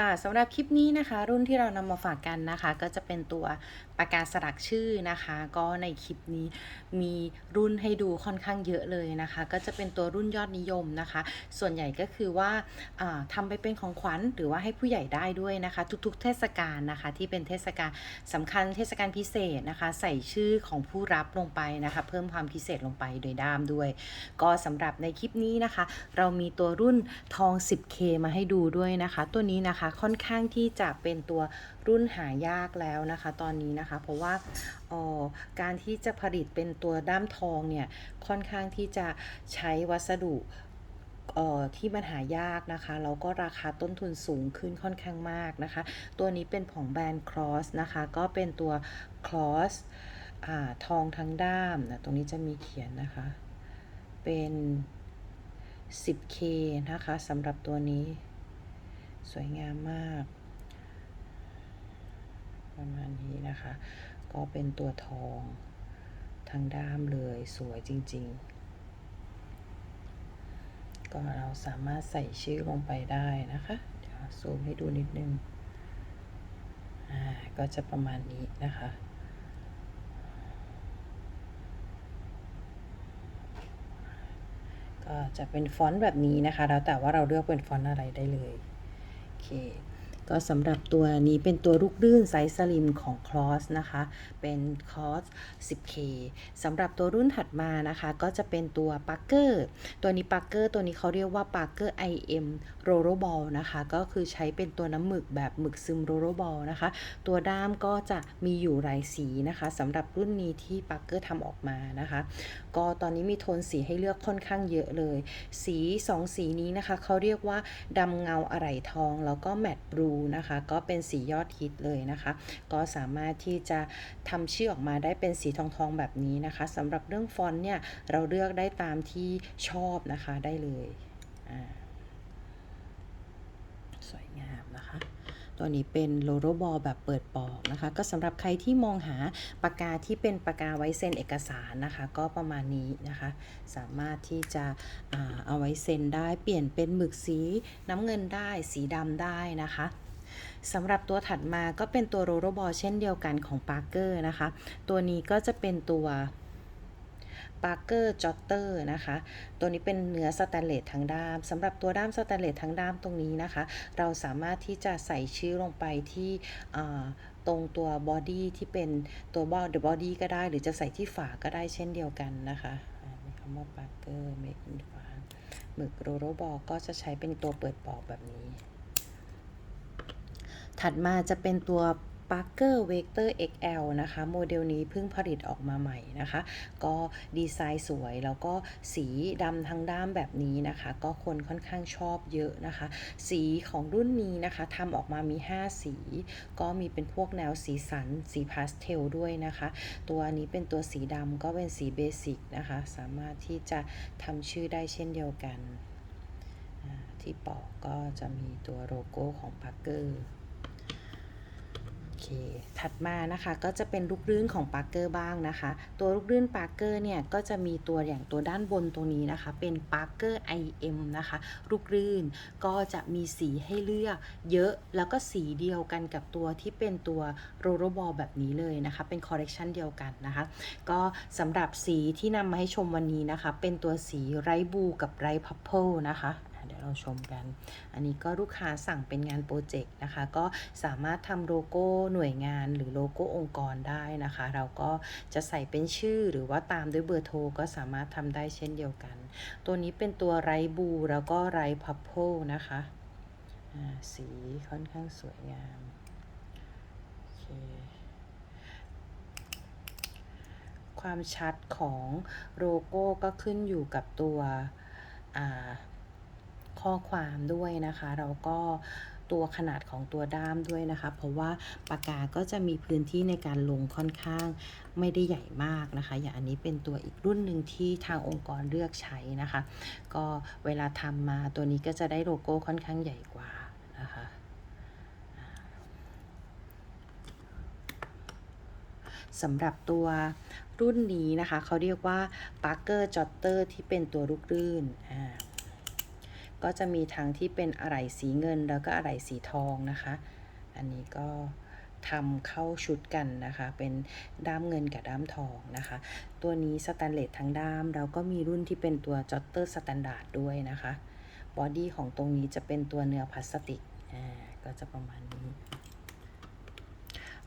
ค่ะสำหรับคลิปนี้นะคะ รุ่นที่เรานำมาฝากกันนะคะ ก็จะเป็นตัวปากกาสลักชื่อนะคะ ก็ในคลิปนี้มีรุ่นให้ดูค่อนข้างเยอะเลยนะคะ ก็จะเป็นตัวรุ่นยอดนิยมนะคะ ส่วนใหญ่ก็คือว่าอ่าทำไปเป็นของขวัญหรือว่าให้ผู้ใหญ่ได้ด้วยนะคะ ทุกๆ เทศกาลนะคะ ที่เป็นเทศกาลสำคัญเทศกาลพิเศษนะคะ ใส่ชื่อของผู้รับลงไปนะคะ เพิ่มความพิเศษลงไปโดยด้ามด้วย ก็สำหรับในคลิปนี้นะคะ เรามีตัวรุ่นทอง 10K มาให้ดูด้วยนะคะ ตัวนี้นะคะค่อนข้างที่จะเป็นตัวรุ่นหายากแล้วนะคะ ตอนนี้นะคะเพราะว่าออการที่จะผลิตเป็นตัวด้ามทองเนี่ยค่อนข้างที่จะใช้วัสดุออที่มันหายากนะคะแล้วก็ราคาต้นทุนสูงขึ้นค่อนข้างมากนะคะ ตัวนี้เป็นของแบรนด์ Cross นะคะ ก็เป็นตัว Cross อทองทั้งด้ามนะตรงนี้จะมีเขียนนะคะ เป็น 10K นะคะสำหรับตัวนี้ สวยงามมาก ประมาณนี้นะคะ ก็เป็นตัวทองทางด้ามเลยสวยจริง ๆ ก็เราสามารถใส่ชื่อลงไปได้นะคะ เดี๋ยวซูมให้ดูนิดนึง อ่า ก็จะประมาณนี้นะคะก็จะเป็นฟอนต์แบบนี้นะคะ แล้วแต่ว่าเราเลือกเป็นฟอนต์อะไรได้เลย โอเค ก็สำหรับตัวนี้เป็นตัวลูกลื่นไซส์สลิมของ Cross นะคะ เป็น Cross 10K สำหรับตัวรุ่นถัดมานะคะ ก็จะเป็นตัว Parker ตัวนี้ Parker ตัวนี้เขาเรียกว่า Parker IM Rollerball นะคะ ก็คือใช้เป็นตัวน้ำหมึกแบบหมึกซึม Rollerball นะคะ ตัวด้ามก็จะมีอยู่หลายสีนะคะสำหรับรุ่นนี้ที่ Parker ทำออกมานะคะ ก็ตอนนี้มีโทนสีให้เลือกค่อนข้างเยอะเลย สี 2 สีนี้นะคะเขาเรียกว่าดำเงาอะไหล่ทอง แล้วก็แมตต์บลูนะคะ ก็เป็นสียอดฮิตเลยนะคะ ก็สามารถที่จะทำชื่อออกมาได้เป็นสีทองทองๆแบบนี้นะคะสำหรับเรื่องฟอนต์เนี่ยเราเลือกได้ตามที่ชอบนะคะได้เลยอ่าสวยงามนะคะตัวนี้เป็นโลโรบอลแบบเปิดปอกนะคะ ก็สำหรับใครที่มองหาปากกาที่เป็นปากกาไว้เซ็นเอกสารนะคะ ก็ประมาณนี้นะคะ สามารถที่จะเอาไว้เซ็นได้เปลี่ยนเป็นหมึกสีน้ำเงินได้สีดำได้นะคะ สำหรับตัวถัดมาก็เป็นตัวโรโรบอลเช่นเดียวกันของ Parker นะคะ ตัวนี้ก็จะเป็นตัว Parker Jotter นะคะ ตัวนี้เป็นเนื้อสแตนเลสทั้งด้ามสำหรับตัวด้ามสแตนเลสทั้งด้ามตรงนี้นะคะ เราสามารถที่จะใส่ชื่อลงไปที่ตรงตัวบอดี้ที่เป็นตัวบอดบอดี้ก็ได้ หรือจะใส่ที่ฝาก็ได้เช่นเดียวกันนะคะมีคำว่า Parker Make in France หมึกโรโรบอลก็จะใช้เป็นตัวเปิดปอกแบบนี้ ถัดมาจะเป็นตัว Parker Vector XL นะคะ โมเดลนี้เพิ่งผลิตออกมาใหม่นะคะ ก็ดีไซน์สวยแล้วก็สีดำทั้งด้ามแบบนี้นะคะ ก็คนค่อนข้างชอบเยอะนะคะ สีของรุ่นนี้นะคะทำออกมามี 5 สี ก็มีเป็นพวกแนวสีสัน สีพาสเทลด้วยนะคะ ตัวนี้เป็นตัวสีดำก็เป็นสีเบสิกนะคะ สามารถที่จะทำชื่อได้เช่นเดียวกัน ที่ปอกก็จะมีตัวโลโก้ของ Parker เค ถัดมานะคะก็จะเป็นลูกลื่นของ Parker บ้างนะคะ ตัวลูกลื่น Parker เนี่ยก็จะมีตัวอย่างตัวด้านบนตรงนี้นะคะ เป็น Parker IM นะคะลูกลื่นก็จะมีสีให้เลือกเยอะแล้วก็สีเดียวกันกับตัวที่เป็นตัวโรโรบอลแบบนี้เลยนะคะ เป็นคอลเลกชันเดียวกันนะคะ ก็สำหรับสีที่นำมาให้ชมวันนี้นะคะ เป็นตัวสีไรบูกับไรพัพเพิลนะคะ เราชมกัน อันนี้ก็ลูกค้าสั่งเป็นงานโปรเจกต์นะคะ ก็สามารถทำโลโก้หน่วยงานหรือโลโก้องค์กรได้นะคะ เราก็จะใส่เป็นชื่อหรือว่าตามด้วยเบอร์โทรก็สามารถทำได้เช่นเดียวกัน ตัวนี้เป็นตัวไรบูแล้วก็ไรพัพเพิลนะคะสีค่อนข้างสวยงามโอเคความชัดของโลโก้ก็ขึ้นอยู่กับตัวอ่า ข้อความด้วยนะคะ เราก็ตัวขนาดของตัวด้ามด้วยนะคะ เพราะว่าปากกาก็จะมีพื้นที่ในการลงค่อนข้างไม่ได้ใหญ่มากนะคะ อย่างอันนี้เป็นตัวอีกรุ่นหนึ่งที่ทางองค์กรเลือกใช้นะคะ ก็เวลาทำมาตัวนี้ก็จะได้โลโก้ค่อนข้างใหญ่กว่านะคะสำหรับตัวรุ่นนี้นะคะ เขาเรียกว่า Parker Jotter ที่เป็นตัวลูกลื่นอ่า ก็จะมีทั้งที่เป็นอะไหล่สีเงินแล้วก็อะไหล่สีทองนะคะ อันนี้ก็ทำเข้าชุดกันนะคะ เป็นด้ามเงินกับด้ามทองนะคะ ตัวนี้สแตนเลสทั้งด้าม แล้วก็มีรุ่นที่เป็นตัวจอตเตอร์สแตนดาร์ดด้วยนะคะ บอดี้ของตรงนี้จะเป็นตัวเนื้อพลาสติก อ่า ก็จะประมาณนี้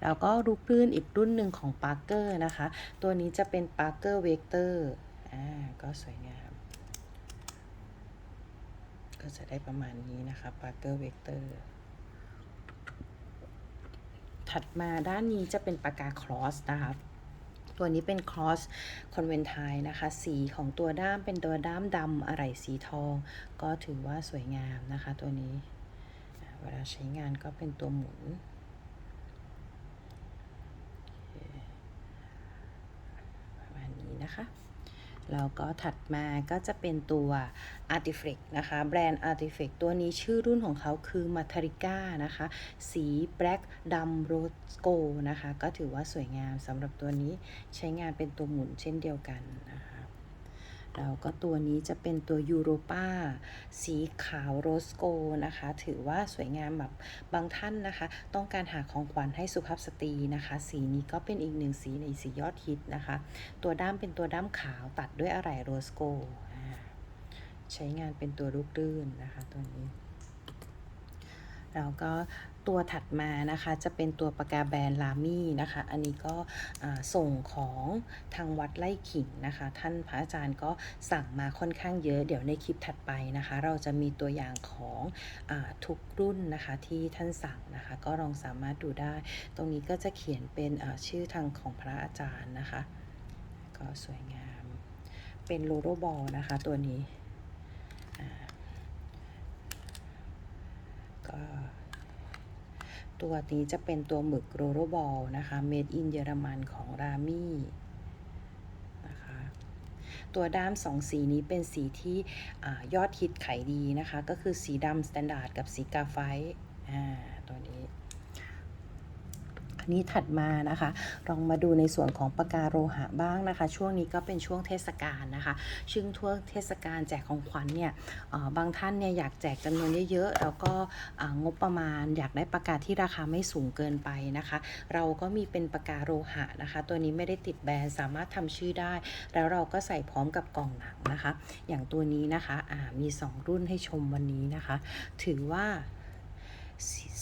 แล้วก็ลูกลื่นอีกรุ่นหนึ่งของ Parker นะคะ ตัวนี้จะเป็น Parker Vector อ่า ก็สวยงาม ก็จะได้ประมาณนี้นะคะ Parker Vector ถัดมาด้านนี้จะเป็นปากกา Cross นะคะตัวนี้เป็น Cross Conventine นะคะ สีของตัวด้ามเป็นตัวด้ามดำอะไหล่สีทอง ก็ถือว่าสวยงามนะคะ ตัวนี้ เวลาใช้งานก็เป็นตัวหมุนประมาณนี้นะคะ แล้วก็ถัดมาก็จะเป็นตัว Artifact นะคะ แบรนด์ Artifact ตัวนี้ชื่อรุ่นของเขาคือ Matarika นะคะ สี Black ดำ Rose Gold นะคะ ก็ถือว่าสวยงามสำหรับตัวนี้ใช้งานเป็นตัวหมุนเช่นเดียวกันนะคะ แล้วก็ตัวนี้จะเป็นตัวยูโรป้าสีขาวโรสโกนะคะ ถือว่าสวยงามแบบบางท่านนะคะ ต้องการหาของขวัญให้สุภาพสตรีนะคะ สีนี้ก็เป็นอีกหนึ่งสีในสียอดฮิตนะคะ ตัวด้ามเป็นตัวด้ามขาวตัดด้วยอะไหล่โรสโกใช้งานเป็นตัวลูกลื่นนะคะตัวนี้แล้วก็ ตัวถัดมานะคะจะเป็นตัวปากกาแบรนด์ลามี่นะคะ อันนี้ก็ส่งของทางวัดไล่ขิงนะคะ ท่านพระอาจารย์ก็สั่งมาค่อนข้างเยอะเดี๋ยวในคลิปถัดไปนะคะ เราจะมีตัวอย่างของอทุกรุ่นนะคะที่ท่านสั่งนะคะ ก็ลองสามารถดูได้ ตรงนี้ก็จะเขียนเป็นชื่อทางของพระอาจารย์นะคะ ก็สวยงาม เป็นโลโรบอลนะคะตัวนี้ก็ ตัวนี้จะเป็นตัวหมึกโรโรบอลนะคะ made in เยอรมันของรามี่นะคะ ตัวด้ามสองสีนี้เป็นสีที่อยอดฮิตขายดีนะคะ ก็คือสีดำสแตนดาร์ดกับสีกาไฟาตัวนี้ันนี้ถัดมานะคะลองมาดูในส่วนของปากกาโลหะบ้างนะคะ ช่วงนี้ก็เป็นช่วงเทศกาลนะคะซึ่งทั่วเทศกาลแจกของขวัญเนี่ยบางท่านเนี่ยอยากแจกจำนวนเยอะๆแล้วก็งบประมาณอยากได้ปากกาที่ราคาไม่สูงเกินไปนะคะ เราก็มีเป็นปากกาโลหะนะคะ ตัวนี้ไม่ได้ติดแบรนด์สามารถทำชื่อได้ แล้วเราก็ใส่พร้อมกับกล่องหนังนะคะ อย่างตัวนี้นะคะอ่ามี 2 รุ่นให้ชมวันนี้นะคะ ถือว่า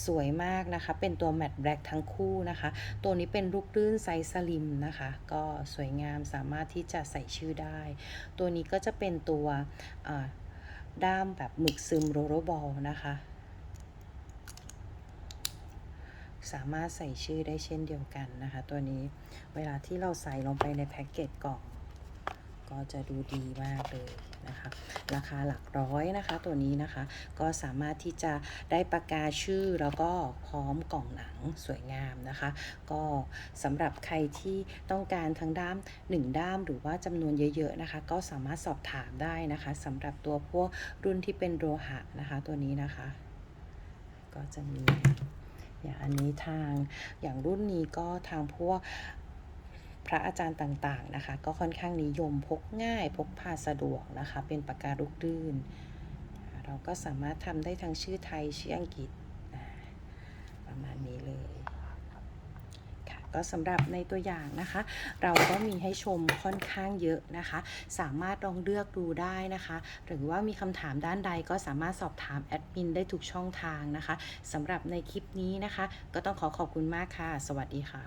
สวยมากนะคะ เป็นตัวแมตต์แบล็กทั้งคู่นะคะ ตัวนี้เป็นลูกลื่นไซส์สลิมนะคะ ก็สวยงามสามารถที่จะใส่ชื่อได้ ตัวนี้ก็จะเป็นตัวด้ามแบบหมึกซึมโรโรบอลนะคะ สามารถใส่ชื่อได้เช่นเดียวกันนะคะ ตัวนี้เวลาที่เราใส่ลงไปในแพ็กเกจกล่อง ก็จะดูดีมากเลย นะคะ ราคาหลักร้อยนะคะตัวนี้นะคะ ก็สามารถที่จะได้ปากกาชื่อแล้วก็พร้อมกล่องหนังสวยงามนะคะ ก็สำหรับใครที่ต้องการทั้งด้าม 1 ด้ามหรือว่าจำนวนเยอะๆนะคะ ก็สามารถสอบถามได้นะคะสำหรับตัวพวกรุ่นที่เป็นโลหะนะคะตัวนี้นะคะ ก็จะมีอย่างอันนี้ทางอย่างรุ่นนี้ก็ทางพวก พระอาจารย์ต่างๆนะคะ ก็ค่อนข้างนิยมพกง่ายพกพาสะดวกนะคะ เป็นปากกาลูกลื่นอ่าเราก็สามารถทำได้ทั้งชื่อไทยชื่ออังกฤษประมาณนี้เลยค่ะก็สำหรับในตัวอย่างนะคะ เราก็มีให้ชมค่อนข้างเยอะนะคะ สามารถลองเลือกดูได้นะคะ หรือว่ามีคำถามด้านใดก็สามารถสอบถามแอดมินได้ทุกช่องทางนะคะสำหรับในคลิปนี้นะคะ ก็ต้องขอขอบคุณมากค่ะ สวัสดีค่ะ